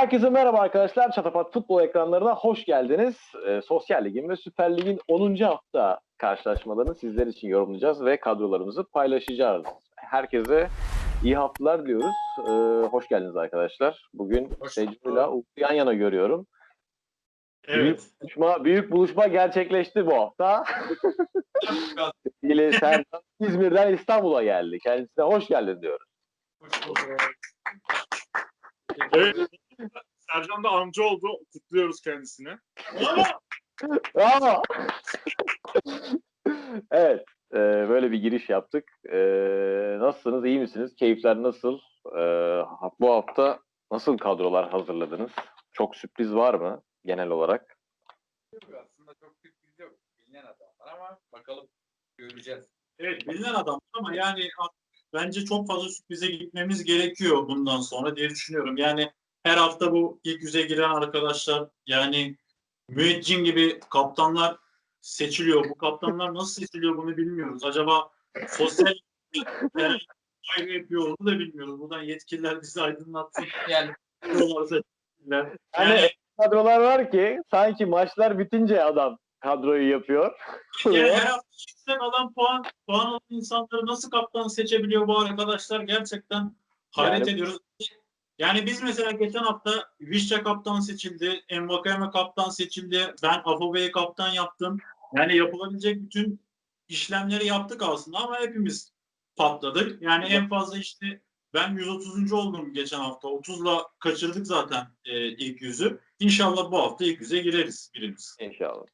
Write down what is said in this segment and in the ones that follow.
Herkese merhaba arkadaşlar. Çatapat Futbol ekranlarına hoş geldiniz. E, Sosyal Lig'in ve Süper Lig'in 10. hafta karşılaşmalarını sizler için yorumlayacağız ve kadrolarımızı paylaşacağız. Herkese iyi haftalar diliyoruz. E, hoş geldiniz arkadaşlar. Bugün ile Ufku yan yana görüyorum. Büyük Evet. buluşma, büyük buluşma gerçekleşti bu hafta. Sevgili Serdan İzmir'den İstanbul'a geldi. Kendisine hoş geldin diyoruz. evet. Sercan da amca oldu. Kutluyoruz kendisini. Ama Bravo. evet. e, böyle bir giriş yaptık. E, nasılsınız? iyi misiniz? Keyifler nasıl? E, bu hafta nasıl kadrolar hazırladınız? Çok sürpriz var mı genel olarak? Yok aslında çok sürpriz yok. Bilinen adamlar ama bakalım göreceğiz. evet bilinen adam ama yani bence çok fazla sürprize gitmemiz gerekiyor bundan sonra diye düşünüyorum. Yani her hafta bu ilk yüze giren arkadaşlar yani müeccin gibi kaptanlar seçiliyor. Bu kaptanlar nasıl seçiliyor bunu bilmiyoruz. Acaba sosyal ayrı yapıyor onu da bilmiyoruz. Buradan yetkililer bizi aydınlatsın. Yani seçiciler. Yani kadrolar var ki sanki maçlar bitince adam kadroyu yapıyor. Yani her hafta çıksan adam puan puan alan insanları nasıl kaptan seçebiliyor bu arkadaşlar gerçekten hayret Yani- ediyoruz. Yani biz mesela geçen hafta Vişça kaptan seçildi, Envakayeme kaptan seçildi, ben Afobe'yi kaptan yaptım. Yani yapılabilecek bütün işlemleri yaptık aslında ama hepimiz patladık. Yani en fazla işte ben 130. oldum geçen hafta. 30'la kaçırdık zaten e, ilk yüzü. İnşallah bu hafta ilk yüze gireriz birimiz. İnşallah.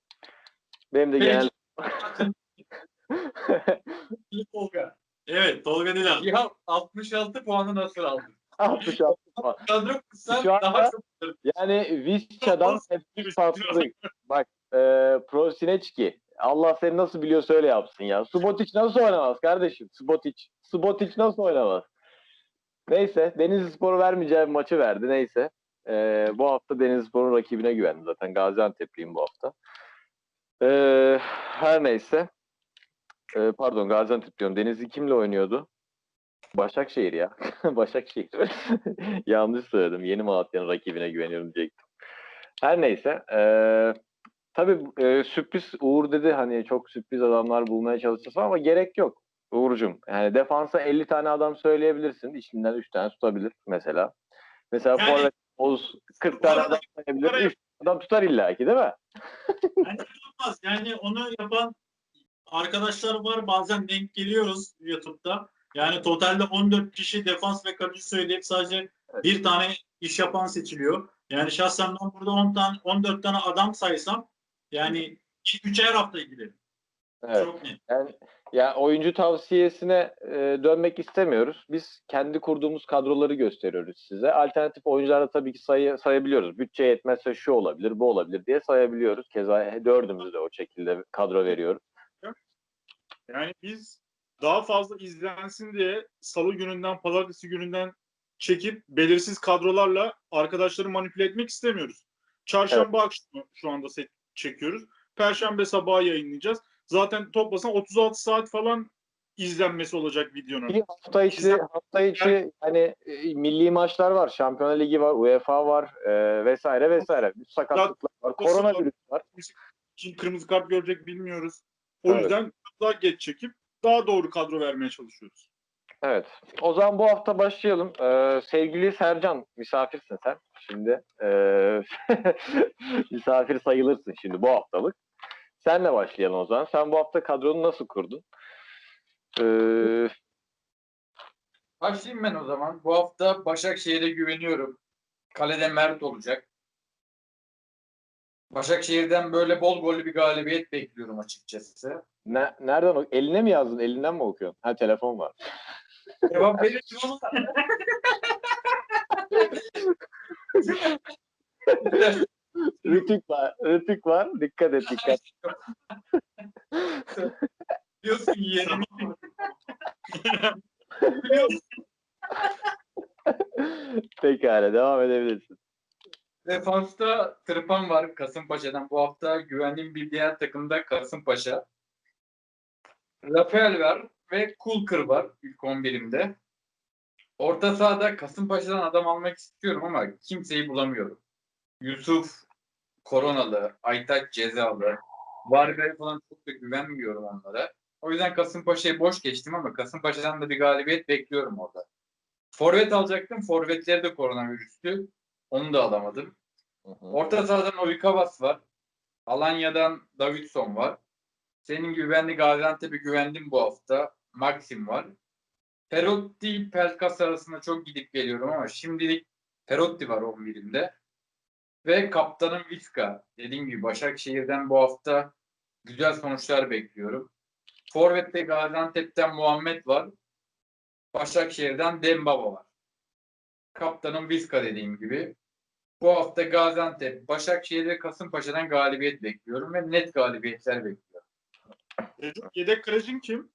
Benim de Peki. genel Tolga. Evet Tolga Dilan. Ya 66 puanı nasıl aldın? 66 puan. Kadro kısa Şu anda- daha çok Yani Vizca'dan hep patladık. Bak e, Prosinecki. Allah seni nasıl biliyorsa öyle yapsın ya. Subotic nasıl oynamaz kardeşim? Subotic. Subotic nasıl oynamaz? Neyse. Denizli Spor'u vermeyeceği maçı verdi. Neyse. E, bu hafta Denizli Spor'un rakibine güvendim zaten. Gaziantep'liyim bu hafta. E, her neyse. E, pardon Gaziantep diyorum. Denizli kimle oynuyordu? Başakşehir ya. Başakşehir. Yanlış söyledim. Yeni Malatya'nın rakibine güveniyorum diyecektim. Her neyse. eee tabii eee, sürpriz Uğur dedi hani çok sürpriz adamlar bulmaya çalışacağız ama gerek yok. Uğur'cum. Yani defansa 50 tane adam söyleyebilirsin. İçinden 3 tane tutabilir mesela. Mesela Yani- forvet Oğuz 40 tane adam sayabilir. 3 adam tutar illaki değil mi? Bence olmaz. Yani onu yapan arkadaşlar var. Bazen denk geliyoruz YouTube'da. Yani totalde 14 kişi defans ve kaleci söyleyip sadece bir tane iş yapan seçiliyor. Yani şahsen ben burada 10 tane 14 tane adam saysam yani ilk üçer hafta giderim. Evet. Çok net. Yani ya oyuncu tavsiyesine e, dönmek istemiyoruz. Biz kendi kurduğumuz kadroları gösteriyoruz size. Alternatif oyuncularla tabii ki sayı, sayabiliyoruz. Bütçe yetmezse şu olabilir, bu olabilir diye sayabiliyoruz. Keza dördümüz de o şekilde kadro veriyoruz. Yani biz daha fazla izlensin diye salı gününden pazartesi gününden çekip belirsiz kadrolarla arkadaşları manipüle etmek istemiyoruz. Çarşamba akşamı şu anda set çekiyoruz. Perşembe sabahı yayınlayacağız. Zaten toplasan 36 saat falan izlenmesi olacak videonun. Bir hafta içi, hafta içi hani e, milli maçlar var. Şampiyonlar Ligi var, UEFA var e, vesaire vesaire. Bir sakatlıklar var, koronavirüs var. Kim kırmızı kart görecek bilmiyoruz. O Evet. yüzden daha geç çekip daha doğru kadro vermeye çalışıyoruz. Evet. O zaman bu hafta başlayalım. Ee, sevgili Sercan, misafirsin sen. Şimdi ee, misafir sayılırsın şimdi bu haftalık. Senle başlayalım o zaman. Sen bu hafta kadronu nasıl kurdun? Ee, Başlayayım ben o zaman. Bu hafta Başakşehir'e güveniyorum. Kalede Mert olacak. Başakşehir'den böyle bol gollü bir galibiyet bekliyorum açıkçası. ne, nereden ok- eline mi yazdın? Elinden mi okuyorsun? Ha telefon var. Cevap verir ama Rütük var. Rütük var. Dikkat et dikkat. diyorsun yeğenim. Pekala devam edebilirsin. Defansta Tırpan var Kasımpaşa'dan. Bu hafta güvendiğim bir diğer takımda Kasımpaşa. Rafael var ve Kulkır var ilk 11'imde. Orta sahada Kasımpaşa'dan adam almak istiyorum ama kimseyi bulamıyorum. Yusuf koronalı, Aytaç cezalı, Varber'e falan çok da güvenmiyorum onlara. O yüzden Kasımpaşa'yı boş geçtim ama Kasımpaşa'dan da bir galibiyet bekliyorum orada. Forvet alacaktım. Forvetleri de koronavirüstü. Onu da alamadım. Hı hı. Orta sahadan Ovikavas var. Alanya'dan Davidson var. Senin gibi ben de Gaziantep'e güvendim bu hafta. Maxim var. Perotti, Pelkas arasında çok gidip geliyorum ama şimdilik Perotti var 11'imde. Ve kaptanım Viska. Dediğim gibi Başakşehir'den bu hafta güzel sonuçlar bekliyorum. Forvet'te Gaziantep'ten Muhammed var. Başakşehir'den Dembaba var. Kaptanım Viska dediğim gibi. Bu hafta Gaziantep, Başakşehir ve Kasımpaşa'dan galibiyet bekliyorum ve net galibiyetler bekliyorum. Yedek kalecin kim?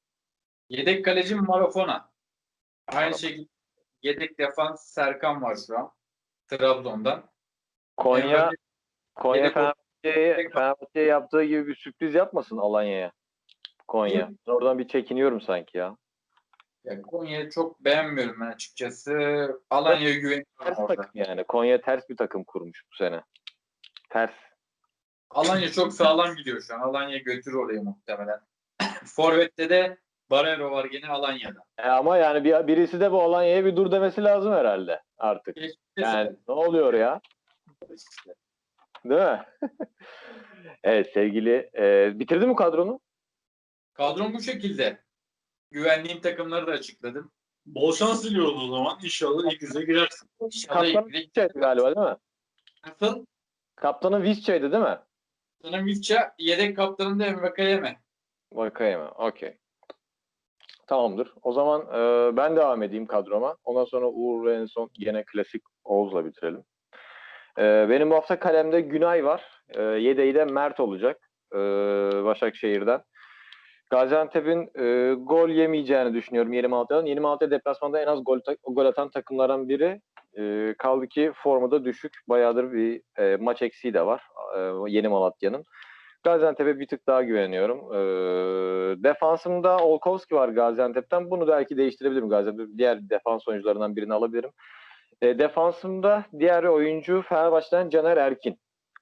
Yedek kalecim Marafona. Aynı şekilde yedek defans Serkan var şu an. Trabzon'dan. Konya Konya Fenerbahçe'ye yaptığı gibi bir sürpriz yapmasın Alanya'ya. Konya. Oradan bir çekiniyorum sanki ya. Ya Konya'yı çok beğenmiyorum ben açıkçası. Alanya'ya güveniyorum Ters orada. takım yani. Konya ters bir takım kurmuş bu sene. Ters. Alanya çok sağlam gidiyor şu an. Alanya götürür orayı muhtemelen. Forvet'te de Barero var gene Alanya'da. E ama yani bir, birisi de bu Alanya'ya bir dur demesi lazım herhalde artık. Yani ne oluyor ya? Değil mi? evet sevgili. E, bitirdin mi kadronu? Kadrom bu şekilde. Güvenliğim takımları da açıkladım. Bol şans diliyoruz o zaman. İnşallah ilk yüze girersin. İnşallah Kaptan ilk- Visca'ydı galiba değil mi? Nasıl? Kaptanın Visca'ydı değil mi? Sana Vizca yedek kaptanım da Envakayeme. Vakayeme. Okey. Tamamdır. O zaman e, ben devam edeyim kadroma. Ondan sonra Uğur ve en son yine klasik Oğuz'la bitirelim. E, benim bu hafta kalemde Günay var. E, yedeği de Mert olacak. E, Başakşehir'den. Gaziantep'in e, gol yemeyeceğini düşünüyorum Yeni Malatya'dan. Yeni Malatya deplasmanda en az gol, gol atan takımlardan biri. E, kaldı ki formu da düşük. Bayağıdır bir e, maç eksiği de var e, Yeni Malatya'nın. Gaziantep'e bir tık daha güveniyorum. Ee, defansımda Olkowski var Gaziantep'ten. Bunu belki değiştirebilirim Gaziantep. Diğer defans oyuncularından birini alabilirim. Ee, defansımda diğer oyuncu Fenerbahçe'den Caner Erkin.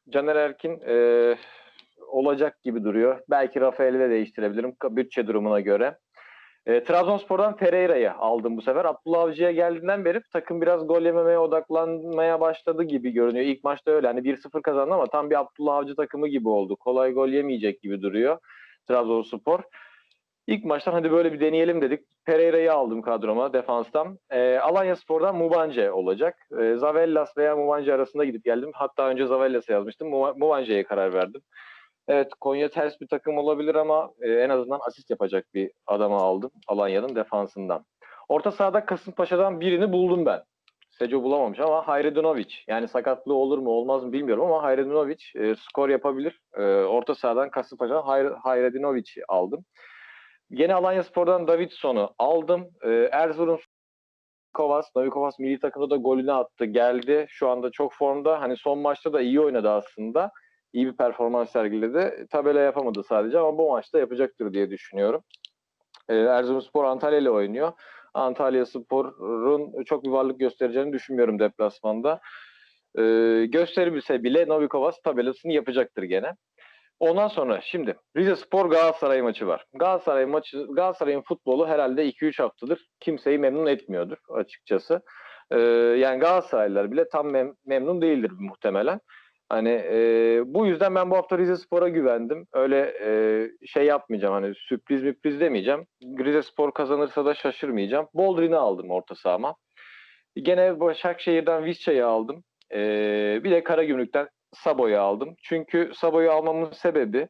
Caner Erkin e, olacak gibi duruyor. Belki Rafael'i de değiştirebilirim bütçe durumuna göre. E, Trabzonspor'dan Pereira'yı aldım bu sefer. Abdullah Avcı'ya geldiğinden beri takım biraz gol yememeye odaklanmaya başladı gibi görünüyor. İlk maçta öyle hani 1-0 kazandı ama tam bir Abdullah Avcı takımı gibi oldu. Kolay gol yemeyecek gibi duruyor Trabzonspor. İlk maçtan hadi böyle bir deneyelim dedik. Pereira'yı aldım kadroma defanstan. E, Alanya Spor'dan Mubanje olacak. E, Zavellas veya Mubanje arasında gidip geldim. Hatta önce Zavellas'a yazmıştım. Mu- Mubanje'ye karar verdim. Evet Konya ters bir takım olabilir ama e, en azından asist yapacak bir adamı aldım Alanya'nın defansından. Orta sahada Kasımpaşa'dan birini buldum ben. Seco bulamamış ama Hayredinovic. Yani sakatlığı olur mu olmaz mı bilmiyorum ama Hayredinovic e, skor yapabilir. E, orta sahadan Kasımpaşa'dan Hayr- Hayredinovic aldım. Yine Alanya Spor'dan Davidson'u aldım. E, Erzurum Kovas, Novi Kovas milli takımda da golünü attı. Geldi. Şu anda çok formda. Hani son maçta da iyi oynadı aslında iyi bir performans sergiledi. Tabela yapamadı sadece ama bu maçta yapacaktır diye düşünüyorum. Ee, Erzurumspor Antalya ile oynuyor. Antalya Spor'un çok bir varlık göstereceğini düşünmüyorum deplasmanda. Ee, gösterebilse bile Novikovas tabelasını yapacaktır gene. Ondan sonra şimdi Rize Spor Galatasaray maçı var. Galatasaray maçı Galatasaray'ın futbolu herhalde 2-3 haftadır kimseyi memnun etmiyordur açıkçası. Ee, yani Galatasaraylılar bile tam mem- memnun değildir muhtemelen. Hani e, bu yüzden ben bu hafta Rize Spor'a güvendim. Öyle e, şey yapmayacağım hani sürpriz müpriz demeyeceğim. Rize Spor kazanırsa da şaşırmayacağım. Boldrin'i aldım orta sahama. Gene Başakşehir'den Visca'yı aldım. E, bir de Karagümrük'ten Sabo'yu aldım. Çünkü Sabo'yu almamın sebebi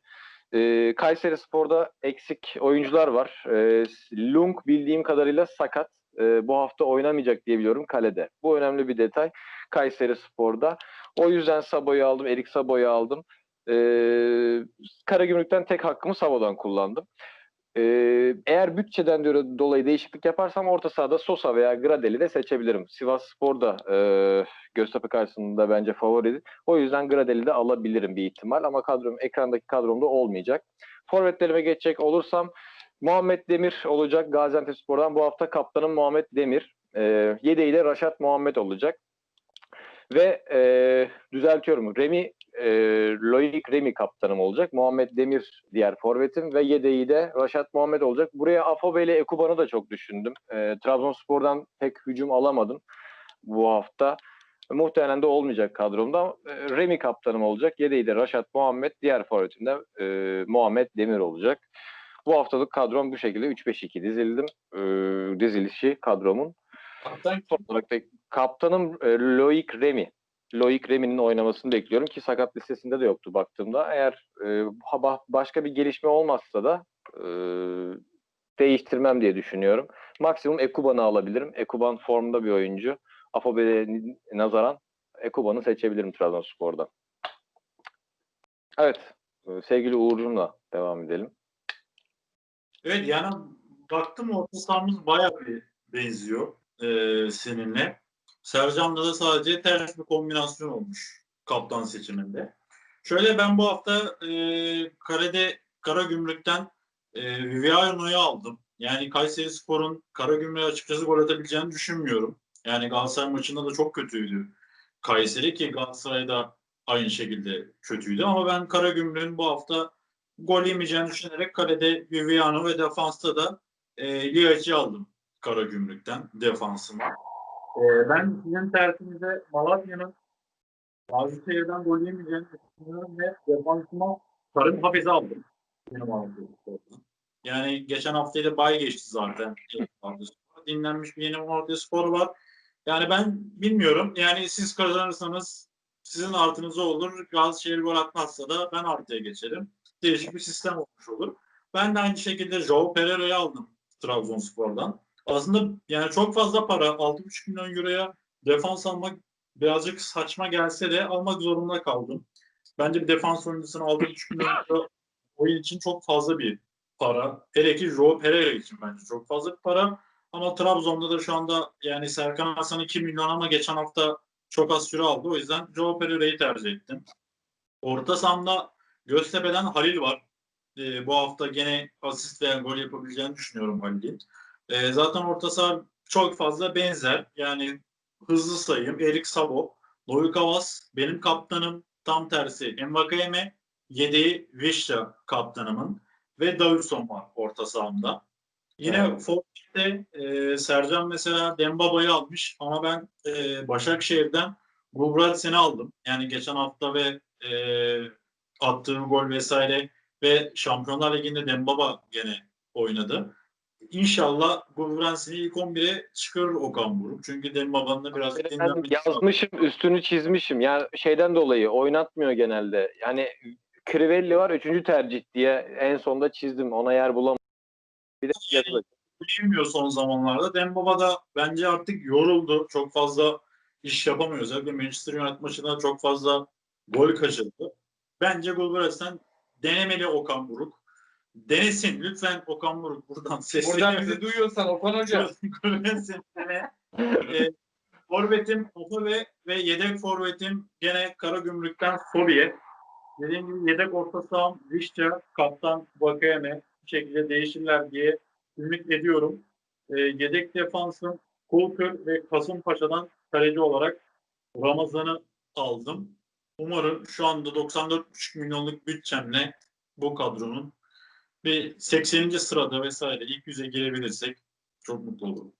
e, Kayseri Spor'da eksik oyuncular var. E, Lung bildiğim kadarıyla sakat. E, bu hafta oynamayacak diye biliyorum kalede. Bu önemli bir detay Kayseri Spor'da. O yüzden Sabo'yu aldım. Erik Sabo'yu aldım. Ee, Karagümrük'ten tek hakkımı Sabo'dan kullandım. Ee, eğer bütçeden dolayı değişiklik yaparsam orta sahada Sosa veya Gradel'i de seçebilirim. Sivas Spor da e, Göztepe karşısında bence favori. O yüzden Gradel'i de alabilirim bir ihtimal ama kadrom ekrandaki kadromda olmayacak. Forvetlerime geçecek olursam Muhammed Demir olacak Gaziantep Spor'dan. Bu hafta kaptanım Muhammed Demir. E, yedeği de Raşat Muhammed olacak. Ve e, düzeltiyorum. Remi e, Loic Remi kaptanım olacak. Muhammed Demir diğer forvetim ve yedeği de Raşat Muhammed olacak. Buraya Afobe ile Ekuban'ı da çok düşündüm. E, Trabzonspor'dan pek hücum alamadım bu hafta. Muhtemelen de olmayacak kadromda. E, Remi kaptanım olacak. Yedeği de Raşat Muhammed. Diğer forvetim de e, Muhammed Demir olacak. Bu haftalık kadrom bu şekilde 3-5-2 dizildim. E, dizilişi kadromun. Kaptan Son olarak da kaptanım e, Loic Remy. Loic Remy'nin oynamasını bekliyorum ki sakat listesinde de yoktu baktığımda. Eğer e, başka bir gelişme olmazsa da e, değiştirmem diye düşünüyorum. Maksimum Ekuban'ı alabilirim. Ekuban formda bir oyuncu. Afobe'ye nazaran Ekuban'ı seçebilirim Trabzonspor'da. Evet. e, Sevgili Uğur'cumla devam edelim. Evet yani baktım orta sahamız bayağı bir benziyor e, seninle. Sercan'da da sadece ters bir kombinasyon olmuş kaptan seçiminde. Şöyle ben bu hafta e, Karede Karagümrük'ten e, Viviano'yu aldım. Yani Kayseri Spor'un Karagümrük'e açıkçası gol atabileceğini düşünmüyorum. Yani Galatasaray maçında da çok kötüydü Kayseri ki Galatasaray'da aynı şekilde kötüydü. Ama ben Karagümrük'ün bu hafta gol yemeyeceğini düşünerek kalede Viviano ve defansta da e, Liac'i aldım Karagümrük'ten defansıma. E, ben sizin tersinizde Malatya'nın Gazişehir'den gol yemeyeceğini düşünüyorum ve defansıma Tarım Hafiz'i aldım. Benim aldığım. Yani geçen haftayı da bay geçti zaten. Dinlenmiş bir yeni Malatya Spor var. Yani ben bilmiyorum. Yani siz kazanırsanız sizin artınıza olur. Gazişehir gol atmazsa da ben artıya geçerim değişik bir sistem olmuş olur. Ben de aynı şekilde Joao Pereira'yı aldım Trabzonspor'dan. Aslında yani çok fazla para 6,5 milyon euroya defans almak birazcık saçma gelse de almak zorunda kaldım. Bence bir defans oyuncusunu 6,5 milyon euro oyun için çok fazla bir para. Hele ki Joao Pereira için bence çok fazla bir para. Ama Trabzon'da da şu anda yani Serkan Hasan 2 milyon ama geçen hafta çok az süre aldı. O yüzden Joao Pereira'yı tercih ettim. Orta sahamda Göztepe'den Halil var. Ee, bu hafta gene asist veya gol yapabileceğini düşünüyorum Halil'in. Ee, zaten orta saha çok fazla benzer. Yani hızlı sayayım. Erik Sabo, Loic Havas, benim kaptanım tam tersi. Envakayeme, yedeği Vişça kaptanımın ve Davidson var orta sahamda. Yine Evet. Forvet'te e, Sercan mesela Dembaba'yı almış ama ben e, Başakşehir'den Gubratsen'i aldım. Yani geçen hafta ve e, attığı gol vesaire ve Şampiyonlar Ligi'nde Dembaba gene oynadı. İnşallah Gubratsen'i ilk 11'e çıkarır Okan Buruk. Çünkü Dembaba'nın da biraz Ben yazmışım, üstünü çizmişim. Yani şeyden dolayı oynatmıyor genelde. Yani Crivelli var üçüncü tercih diye en sonda çizdim. Ona yer bulamadım. Bir de yazılı. Bilmiyor son zamanlarda. Dembaba da bence artık yoruldu. Çok fazla iş yapamıyor. Özellikle Manchester United maçında çok fazla gol kaçırdı. Bence Gulbras'tan denemeli Okan Buruk. Denesin. Lütfen Okan Buruk buradan buradan sesleniyorum. bizi duyuyorsan Okan Hoca. E, forvetim Ofe ve yedek forvetim gene Karagümrük'ten Fobiye. Dediğim gibi yedek orta saham Vişça, kaptan Vakayeme bu şekilde değişirler diye ümit ediyorum. E, yedek defansım Kulkır ve Kasımpaşa'dan kaleci olarak Ramazan'ı aldım. Umarım şu anda 94,5 milyonluk bütçemle bu kadronun bir 80. sırada vesaire ilk yüze girebilirsek çok mutlu olurum.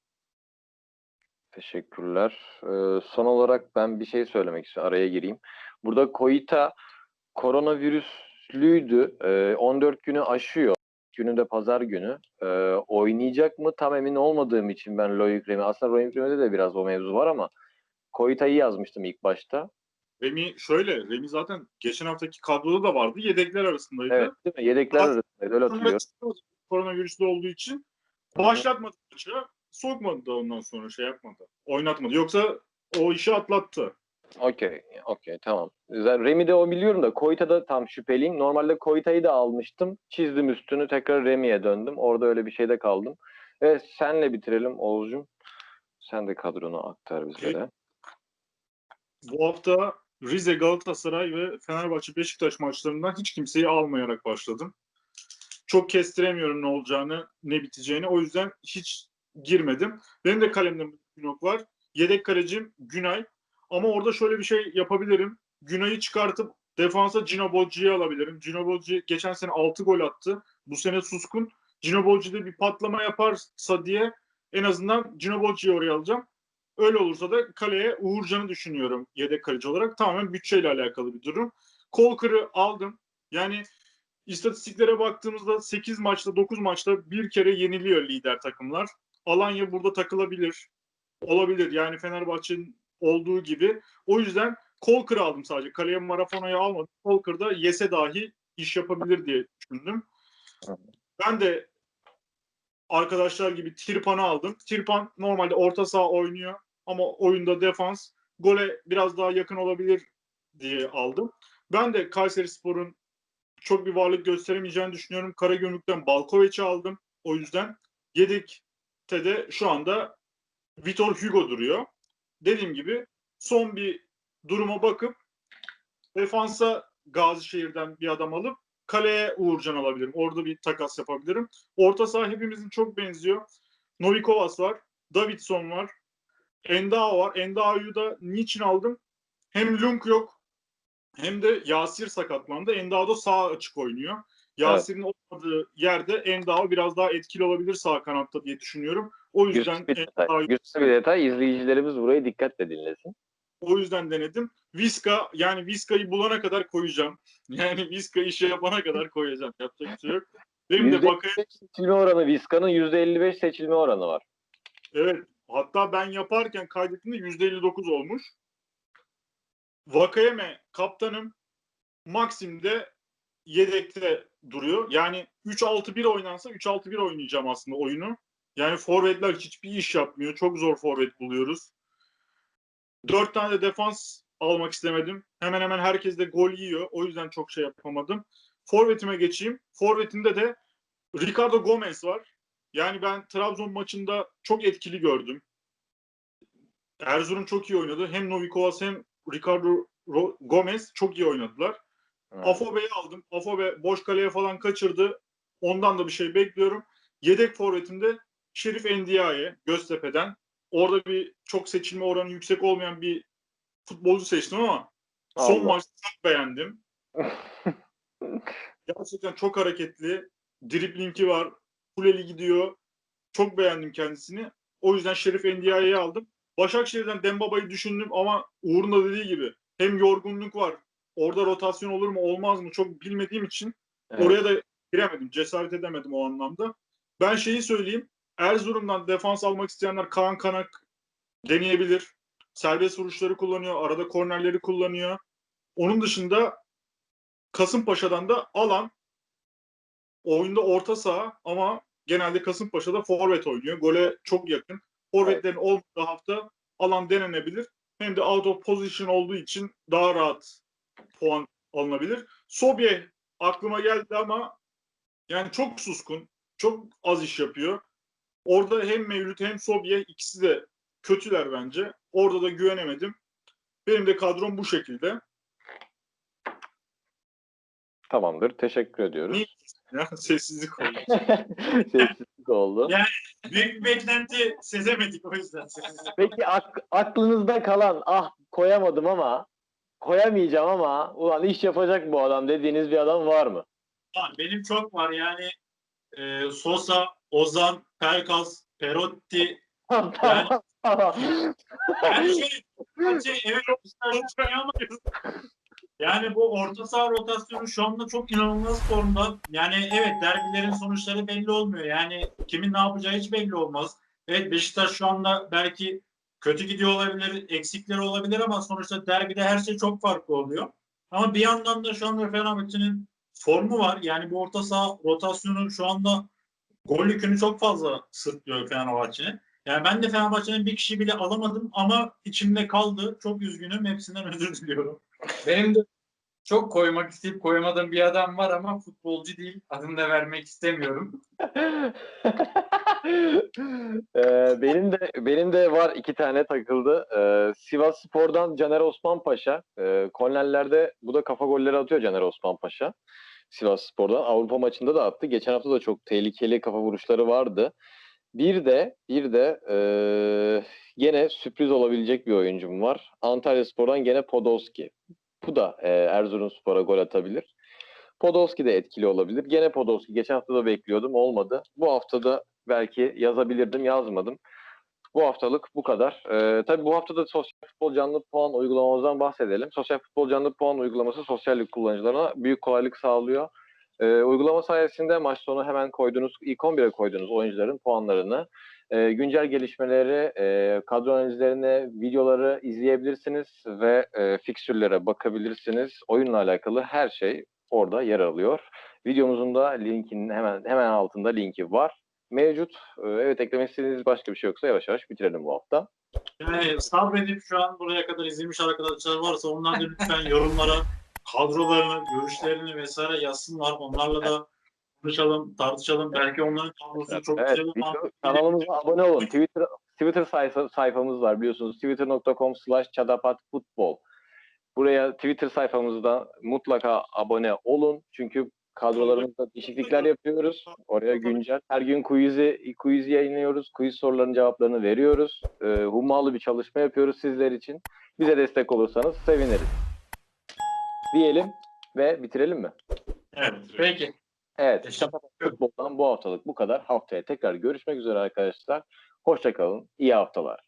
Teşekkürler. Ee, son olarak ben bir şey söylemek istiyorum. Araya gireyim. Burada Koita koronavirüslüydü. Ee, 14 günü aşıyor. Günü de pazar günü. Ee, oynayacak mı tam emin olmadığım için ben Loic Remy. Aslında Loic Remy'de de biraz o mevzu var ama Koita'yı yazmıştım ilk başta. Remi şöyle, Remi zaten geçen haftaki kadroda da vardı. Yedekler arasındaydı. Evet değil mi? Yedekler Bak- arasındaydı. Öyle hatırlıyorum. Koronavirüsü olduğu için başlatmadı maçı. Sokmadı da ondan sonra şey yapmadı. Oynatmadı. Yoksa o işi atlattı. Okey, okey tamam. Zaten Remy'de o biliyorum da Koita'da tam şüpheliyim. Normalde Koita'yı da almıştım. Çizdim üstünü tekrar Remy'ye döndüm. Orada öyle bir şeyde kaldım. Ve senle bitirelim Oğuz'cum. Sen de kadronu aktar bizlere. Bu hafta Rize, Galatasaray ve Fenerbahçe Beşiktaş maçlarından hiç kimseyi almayarak başladım. Çok kestiremiyorum ne olacağını, ne biteceğini. O yüzden hiç girmedim. Benim de kalemde Günok var. Yedek kalecim Günay. Ama orada şöyle bir şey yapabilirim. Günay'ı çıkartıp defansa Cino Bocci'yi alabilirim. Cino Bocci geçen sene 6 gol attı. Bu sene suskun. Cino Bocci'de bir patlama yaparsa diye en azından Cino Bocci'yi oraya alacağım. Öyle olursa da kaleye Uğurcan'ı düşünüyorum yedek kaleci olarak. Tamamen bütçeyle alakalı bir durum. Kolkır'ı aldım. Yani istatistiklere baktığımızda 8 maçta 9 maçta bir kere yeniliyor lider takımlar. Alanya burada takılabilir. Olabilir yani Fenerbahçe'nin olduğu gibi. O yüzden Kolkır'ı aldım sadece. Kaleye Marafona'yı almadım. Kolkır'da yese dahi iş yapabilir diye düşündüm. Ben de arkadaşlar gibi Tirpan'ı aldım. Tirpan normalde orta saha oynuyor ama oyunda defans. Gole biraz daha yakın olabilir diye aldım. Ben de Kayseri Spor'un çok bir varlık gösteremeyeceğini düşünüyorum. Karagümrük'ten Balkovic'i aldım. O yüzden yedekte de şu anda Vitor Hugo duruyor. Dediğim gibi son bir duruma bakıp defansa Gazişehir'den bir adam alıp kaleye Uğurcan alabilirim. Orada bir takas yapabilirim. Orta saha hepimizin çok benziyor. Novikovas var. Davidson var. Endao var. Endao'yu da niçin aldım? Hem Lunk yok hem de Yasir sakatlandı. Endao da sağ açık oynuyor. Yasir'in olmadığı yerde Endao biraz daha etkili olabilir sağ kanatta diye düşünüyorum. O yüzden Güçlü bir detay. Güçlü bir detay. İzleyicilerimiz burayı dikkatle dinlesin. O yüzden denedim. Viska yani Viska'yı bulana kadar koyacağım. Yani Viska işe yapana kadar koyacağım. Yapacak bir şey yok. Benim de bakaya %55 seçilme oranı. Vizca'nın %55 seçilme oranı var. evet hatta ben yaparken kaydettiğimde %59 olmuş. Vakayeme kaptanım. Maxim de yedekte duruyor. Yani 3-6-1 oynansa 3-6-1 oynayacağım aslında oyunu. Yani forvetler hiçbir iş yapmıyor. Çok zor forvet buluyoruz. Dört tane de defans almak istemedim. Hemen hemen herkes de gol yiyor. O yüzden çok şey yapamadım. Forvetime geçeyim. Forvetinde de Ricardo Gomez var. Yani ben Trabzon maçında çok etkili gördüm. Erzurum çok iyi oynadı. Hem Novikovas hem Ricardo Gomez çok iyi oynadılar. Evet. Afobe'yi aldım. Afobe boş kaleye falan kaçırdı. Ondan da bir şey bekliyorum. Yedek forvetimde Şerif Endiaye Göztepe'den. Orada bir çok seçilme oranı yüksek olmayan bir futbolcu seçtim ama son Allah. maçta çok beğendim. Gerçekten çok hareketli. Driblingi var. Kuleli gidiyor. Çok beğendim kendisini. O yüzden Şerif Endiaye'yi aldım. Başakşehir'den Dembaba'yı düşündüm ama Uğur'un da dediği gibi hem yorgunluk var. Orada rotasyon olur mu olmaz mı çok bilmediğim için Evet. oraya da giremedim. Cesaret edemedim o anlamda. Ben şeyi söyleyeyim. Erzurum'dan defans almak isteyenler Kaan Kanak deneyebilir. Serbest vuruşları kullanıyor. Arada kornerleri kullanıyor. Onun dışında Kasımpaşa'dan da alan oyunda orta saha ama genelde Kasımpaşa'da forvet oynuyor. Gole çok yakın. Forvetlerin olmadığı hafta alan denenebilir. Hem de out of position olduğu için daha rahat puan alınabilir. Sobye aklıma geldi ama yani çok suskun. Çok az iş yapıyor. Orada hem Mevlüt hem Sobye ikisi de kötüler bence. Orada da güvenemedim. Benim de kadrom bu şekilde. Tamamdır. Teşekkür ediyoruz. Ya, sessizlik oldu. Sessizlik oldu. Ya- Büyük bir beklenti sezemedik o yüzden. Peki ak- aklınızda kalan ah koyamadım ama koyamayacağım ama ulan iş yapacak bu adam dediğiniz bir adam var mı? Var, Benim çok var yani e, Sosa, Ozan, Pelkas, Perotti. Tamam. Yani şey, şey evet yani bu orta saha rotasyonu şu anda çok inanılmaz formda. Yani evet derbilerin sonuçları belli olmuyor. Yani kimin ne yapacağı hiç belli olmaz. Evet Beşiktaş şu anda belki kötü gidiyor olabilir, eksikleri olabilir ama sonuçta derbide her şey çok farklı oluyor. Ama bir yandan da şu anda Fenerbahçe'nin formu var. Yani bu orta saha rotasyonu şu anda gol yükünü çok fazla sırtlıyor Fenerbahçe'nin. Yani ben de Fenerbahçe'nin bir kişi bile alamadım ama içimde kaldı. Çok üzgünüm. Hepsinden özür diliyorum. Benim de çok koymak isteyip koyamadığım bir adam var ama futbolcu değil. Adını da vermek istemiyorum. Ee, benim de benim de var iki tane takıldı. Ee, Sivas Spor'dan Caner Osman Paşa. Ee, kornerlerde bu da kafa golleri atıyor Caner Osman Paşa. Sivas Spor'dan Avrupa maçında da attı. Geçen hafta da çok tehlikeli kafa vuruşları vardı. Bir de bir de eee gene sürpriz olabilecek bir oyuncum var. Antalyaspor'dan gene Podolski. Bu da eee Erzurumspor'a gol atabilir. Podolski de etkili olabilir. Gene Podolski. Geçen hafta da bekliyordum. Olmadı. Bu hafta da belki yazabilirdim. Yazmadım. Bu haftalık bu kadar. Ee, tabii bu hafta da sosyal futbol canlı puan uygulamamızdan bahsedelim. Sosyal futbol canlı puan uygulaması sosyallik kullanıcılarına büyük kolaylık sağlıyor. Ee, uygulama sayesinde maç sonu hemen koyduğunuz, ilk 11'e koyduğunuz oyuncuların puanlarını, e, güncel gelişmeleri, e, kadro analizlerini, videoları izleyebilirsiniz ve e, fikstürlere bakabilirsiniz. Oyunla alakalı her şey orada yer alıyor. Videomuzun da linkinin hemen hemen altında linki var. Mevcut. Ee, Evet eklemek istediğiniz başka bir şey yoksa yavaş yavaş bitirelim bu hafta. Yani sabredip şu an buraya kadar izlemiş arkadaşlar varsa onlar da lütfen yorumlara kadrolarını, görüşlerini vesaire yazsınlar. Onlarla da konuşalım, tartışalım. Belki onların kadrosu çok Evet, güzel ama kanalımıza abone olun. Twitter Twitter sayfa, sayfamız var biliyorsunuz. Twitter.com slash çadapatfutbol. Buraya Twitter sayfamızda mutlaka abone olun. Çünkü kadrolarımızda değişiklikler yapıyoruz. Oraya güncel. Her gün quiz'i quiz yayınlıyoruz. Quiz sorularının cevaplarını veriyoruz. Ee, hummalı bir çalışma yapıyoruz sizler için. Bize destek olursanız seviniriz. Diyelim ve bitirelim mi? evet. Peki. Evet. Çatapat Futbol'dan bu haftalık bu kadar. Haftaya tekrar görüşmek üzere arkadaşlar. Hoşçakalın. İyi haftalar.